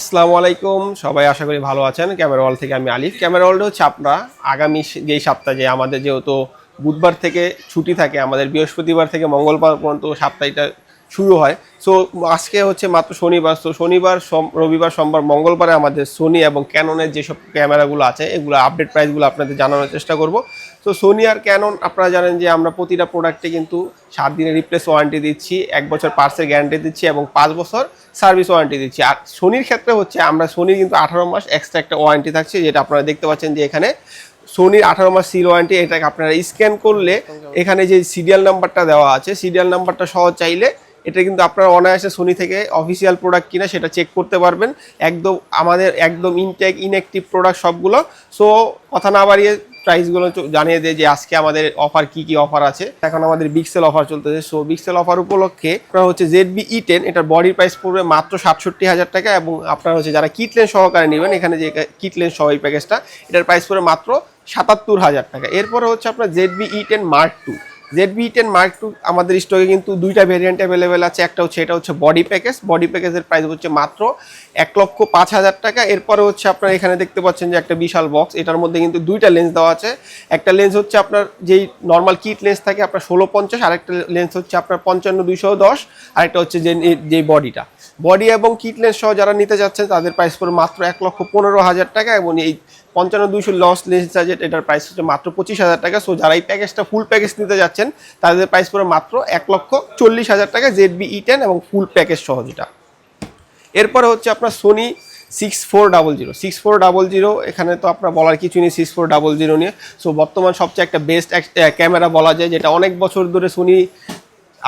আসসালামু আলাইকুম। সবাই আশা করি ভালো আছেন। ক্যামেরা ওয়াল থেকে আমি আলিফ। ক্যামেরা ওয়ার্ল্ড হচ্ছে আপনারা আগামী যেই সপ্তাহে আমাদের যেহেতু বুধবার থেকে ছুটি থাকে, আমাদের বৃহস্পতিবার থেকে মঙ্গলবার পর্যন্ত সপ্তাহটা শুরু হয়। সো আজকে হচ্ছে মাত্র শনিবার। তো শনিবার সোম- রবিবার সোমবার মঙ্গলবারে আমাদের সোনি এবং ক্যাননের যেসব ক্যামেরাগুলো আছে এগুলো আপডেট প্রাইসগুলো আপনাদের জানানোর চেষ্টা করব। তো সোনি আর ক্যানন আপনারা জানেন যে আমরা প্রতিটা প্রোডাক্টে কিন্তু সাত দিনের রিপ্লেস ওয়ারেন্টি দিচ্ছি এক বছর পার্সের গ্যারান্টি দিচ্ছি এবং পাঁচ বছর সার্ভিস ওয়ারেন্টি দিচ্ছি। আর সোনির ক্ষেত্রে হচ্ছে আমরা সোনির কিন্তু আঠারো মাস এক্সট্রা একটা ওয়ারেন্টি থাকছে যেটা আপনারা দেখতে পাচ্ছেন যে এখানে সোনির আঠারো মাস সিল ওয়ারেন্টি এটাকে আপনারা স্ক্যান করলে এখানে যে সিরিয়াল নাম্বারটা দেওয়া আছে সিরিয়াল নাম্বারটা সহ চাইলে এটা কিন্তু আপনারা অনায়াসে সোনি থেকে অফিসিয়াল প্রোডাক্ট কিনা সেটা চেক করতে পারবেন। একদম আমাদের একদম ইনটেক ইনঅ্যাক্টিভ প্রোডাক্ট সবগুলো। সো কথা না বাড়িয়ে প্রাইসগুলো জানিয়ে দেয় যে আজকে আমাদের অফার কি কি অফার আছে। এখন আমাদের বিক্সেল অফার চলতেছে। সো বিক্সেল অফার উপলক্ষে আপনার হচ্ছে জেড বি ই টেন এটার বডি প্রাইস পড়বে মাত্র সাতষট্টি হাজার টাকা এবং আপনার হচ্ছে যারা কিটলেন সহকারে নেবেন, এখানে যে কিটলেন সহ এই প্যাকেজটা এটার প্রাইস পড়বে মাত্র সাতাত্তর হাজার টাকা। এরপরে হচ্ছে আপনার Z V E ten mark two Z V ten mark two আমাদের স্টকে কিন্তু দুইটা ভেরিয়েন্ট অ্যাভেলেবেল আছে, একটা হচ্ছে, এটা হচ্ছে বডি প্যাকেজ বডি প্যাকেজের প্রাইস হচ্ছে মাত্র এক লক্ষ পাঁচ হাজার টাকা। এরপরে হচ্ছে আপনার এখানে দেখতে পাচ্ছেন যে একটা বিশাল বক্স এটার মধ্যে কিন্তু দুইটা লেন্স দেওয়া আছে। একটা লেন্স হচ্ছে আপনার যেই নর্মাল কিট লেন্স থাকে, আপনার ষোলো পঞ্চাশ আরেকটা লেন্স হচ্ছে আপনার পঞ্চান্ন দুইশো দশ আরেকটা হচ্ছে যে যে বডিটা বডি এবং কিট লেন্স সহ যারা নিতে যাচ্ছেন, তাদের প্রাইস পড়ে মাত্র এক লক্ষ পনেরো হাজার টাকা এবং এই পঞ্চান্ন দুইশো লস লেন্স চার্জেট এটার প্রাইস হচ্ছে মাত্র পঁচিশ হাজার টাকা। সো যারা এই প্যাকেজটা ফুল প্যাকেজ নিতে যাচ্ছেন, তাদের প্রাইস পড়ে মাত্র এক লক্ষ চল্লিশ হাজার টাকা জেড বি ই টেন এবং ফুল প্যাকেজ সহ যেটা। এরপরে হচ্ছে আপনার Sony six four double zero six four double zero এখানে তো আপনার বলার কিছু নেই সিক্স ফোর ডাবল জিরো নিয়ে। সো বর্তমান সবচেয়ে একটা বেস্ট ক্যামেরা বলা যায়, যেটা অনেক বছর ধরে সোনি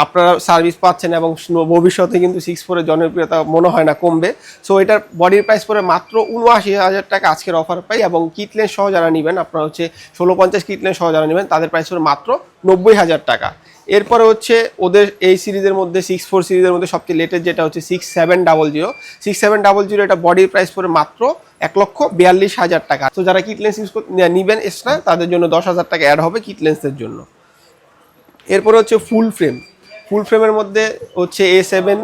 আপনারা সার্ভিস পাচ্ছেন এবং ভবিষ্যতে কিন্তু সিক্স ফোরের জনপ্রিয়তা মনে হয় না, কমবে। সো এটার বডির প্রাইস পরে মাত্র উনআশি হাজার টাকা আজকের অফার পাই এবং কিটলেন সহ যারা নেবেন, আপনারা হচ্ছে ষোলো পঞ্চাশ কিটলেন সহ যারা নেবেন, তাদের প্রাইস পরে মাত্র নব্বই হাজার টাকা। এরপরে হচ্ছে ওদের এই সিরিজের মধ্যে সিক্স ফোর সিরিজের মধ্যে সবচেয়ে লেটেস্ট যেটা হচ্ছে six seven double zero six seven double zero এটা বডির প্রাইস পরে মাত্র এক লক্ষ বিয়াল্লিশ হাজার টাকা। তো যারা কিটলেন্স ইউজ নিবেন এক্সট্রা তাদের জন্য দশ হাজার টাকা অ্যাড হবে কিটলেন্সের জন্য। এরপরে হচ্ছে ফুল ফ্রেম ফুল ফ্রেমের মধ্যে হচ্ছে A seven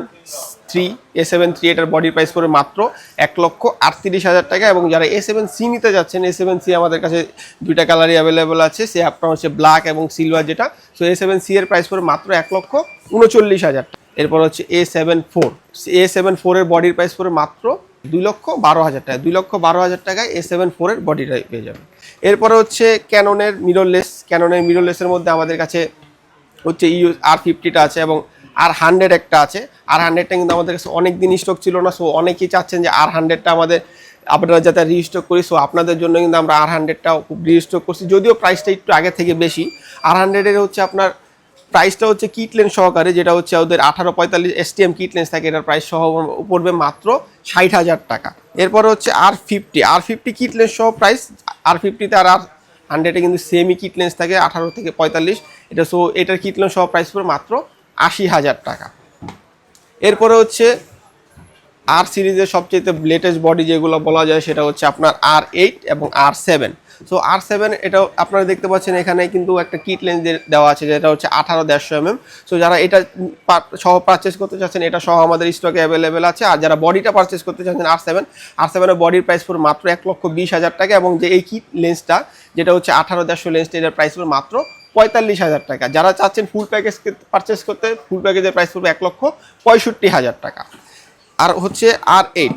three A seven three এটার বডি প্রাইস পড়ে মাত্র এক লক্ষ আটত্রিশ হাজার টাকা এবং যারা এ সেভেন সি নিতে যাচ্ছেন এ সেভেন সি আমাদের কাছে দুইটা কালারই অ্যাভেলেবেল আছে, সে আপনার হচ্ছে ব্ল্যাক এবং সিলভার যেটা। সো এ সেভেন সি এর প্রাইস পড়ে মাত্র এক লক্ষ উনচল্লিশ হাজার এরপর হচ্ছে A seven four A seven ফোরের বডির প্রাইস পড়ে মাত্র দুই লক্ষ বারো হাজার টাকা। দুই লক্ষ বারো হাজার টাকায় এ সেভেন ফোরের বডিটা পেয়ে যাবেন। এরপরে হচ্ছে ক্যাননের মিররলেস ক্যাননের মিররলেসের মধ্যে আমাদের কাছে হচ্ছে ইউ আর ফিফটিটা আছে এবং আর হান্ড্রেড একটা আছে। আর হান্ড্রেডটা কিন্তু আমাদের কাছে অনেক দিন স্টক ছিল না সো অনেকেই চাচ্ছেন যে আর হান্ড্রেডটা আমাদের, আপনারা যাতে রিস্টক করি সো আপনাদের জন্য কিন্তু আমরা আর হান্ড্রেডটাও খুব রিস্টক করছি। যদিও প্রাইসটা একটু আগে থেকে বেশি আর হান্ড্রেডের হচ্ছে আপনার প্রাইসটা হচ্ছে কিট লেন্স সহকারে, যেটা হচ্ছে ওদের আঠারো পঁয়তাল্লিশ এসটিএম কিট লেন্স থাকে, এটার প্রাইস সহ পড়বে মাত্র ষাট হাজার টাকা। এরপরে হচ্ছে আর ফিফটি আর ফিফটি কিটলেন্স সহ প্রাইস আর ফিফটিতে আর আর হান্ড্রেডে কিন্তু সেমি কিটলেন্স থাকে, আঠারো থেকে পঁয়তাল্লিশ। এটা সো, এটার লেন্স সহ প্রাইস পড়বে মাত্র আশি হাজার টাকা। এরপরে হচ্ছে আর সিরিজের সবচেয়ে লেটেস্ট বডি যেগুলো বলা যায় সেটা হচ্ছে আপনার আর এইট এবং R seven so R seven এটাও আপনারা দেখতে পাচ্ছেন এখানে কিন্তু একটা কিট লেন্স দেওয়া আছে, যেটা হচ্ছে আঠারো দেড়শো এম এম সো যারা এটা সহ পারচেস করতে চাচ্ছেন, এটা সহ আমাদের স্টকে অ্যাভেলেবেল আছে। আর যারা বডিটা পারচেস করতে চাচ্ছেন আর সেভেন আর সেভেনের বডির প্রাইস পুরো মাত্র এক লক্ষ বিশ হাজার টাকা এবং যে এই কিট লেন্সটা যেটা হচ্ছে আঠারো দেড়শো লেন্সটা এটার প্রাইস পুরো মাত্র পঁয়তাল্লিশ হাজার টাকা। যারা চাচ্ছেন ফুল প্যাকেজ পারচেস করতে ফুল প্যাকেজের প্রাইস পড়বে এক লক্ষ পঁয়ষট্টি হাজার টাকা। আর হচ্ছে আর এইট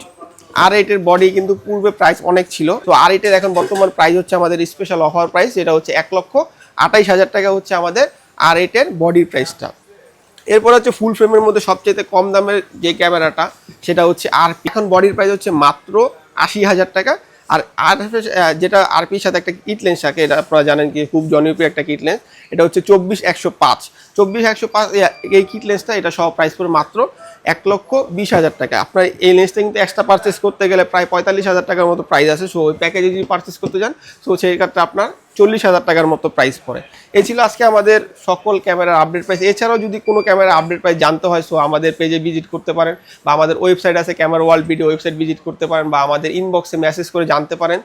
আর এইটের বডি কিন্তু পূর্বে প্রাইস অনেক ছিল। তো আর এইটের এখন বর্তমান প্রাইস হচ্ছে আমাদের স্পেশাল অফার প্রাইস যেটা হচ্ছে এক লক্ষ আঠাইশ হাজার টাকা হচ্ছে আমাদের আর এইটের বডির প্রাইসটা এরপর হচ্ছে ফুল ফ্রেমের মধ্যে সবচেয়ে কম দামের যে ক্যামেরাটা সেটা হচ্ছে আর এখন বডির প্রাইস হচ্ছে মাত্র আশি হাজার টাকা। আর আর যেটা আরপির সাথে একটা কিট লেন্স থাকে, এটা আপনারা জানেন কি, খুব জনপ্রিয় একটা কিট লেন্স। এটা হচ্ছে চব্বিশ একশো পাঁচ। চব্বিশ একশো পাঁচ এই কিট লেন্সটা এটা সব প্রাইস পড়ে মাত্র এক লক্ষ বিশ হাজার টাকা। আপনার এই লেন্সটা কিন্তু এক্সট্রা পারচেস করতে গেলে প্রায় পঁয়তাল্লিশ হাজার টাকার মতো প্রাইস আছে। সো ওই প্যাকেজে যদি পারচেস করতে যান সো সেই ক্ষেত্রে আপনার চল্লিশ হাজার টাকার মতো প্রাইস পড়ে। এই ছিল আজকে আমাদের সকল ক্যামেরার আপডেট প্রাইস এছাড়াও যদি কোনো ক্যামেরা আপডেট প্রাইস জানতে হয় সো আমাদের পেজে ভিজিট করতে পারেন বা আমাদের ওয়েবসাইট আছে, camera world video website visit করতে পারেন বা আমাদের ইনবক্সে মেসেজ করে জানতে পারেন।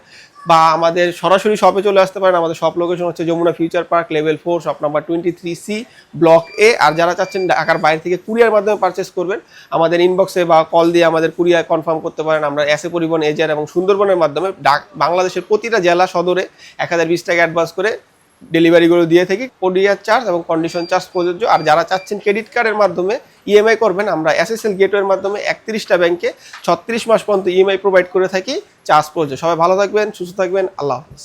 বা আমাদের সরাসরি শপে চলে আসতে পারেন। আমাদের শপ লোকেশন হচ্ছে Jamuna future park level four shop number twenty three C block এ আর যারা চাচ্ছেন ঢাকার বাইরে থেকে কুরিয়ার মাধ্যমে পারচেস করবেন, আমাদের ইনবক্সে বা কল দিয়ে আমাদের কুরিয়ার কনফার্ম করতে পারেন। আমরা এসে পরিবহন এজার এবং সুন্দরবনের মাধ্যমে বাংলাদেশের প্রতিটা জেলা সদরে এক হাজার বিশ টাকা অ্যাডভান্স করে ডেলিভারিগুলো দিয়ে থাকি। কোরিয়ার চার্জ এবং কন্ডিশন চার্জ প্রযোজ্য। আর যারা চাচ্ছেন ক্রেডিট কার্ডের মাধ্যমে ইএমআই করবেন। আমরা এসএসএল গেটওয়ের মাধ্যমে একত্রিশটা ব্যাংকে ছত্রিশ মাস পর্যন্ত ইএমআই প্রোভাইড করে থাকি। চার্জ পর্যন্ত সবাই ভালো থাকবেন, সুস্থ থাকবেন। আল্লাহ হাফিজ।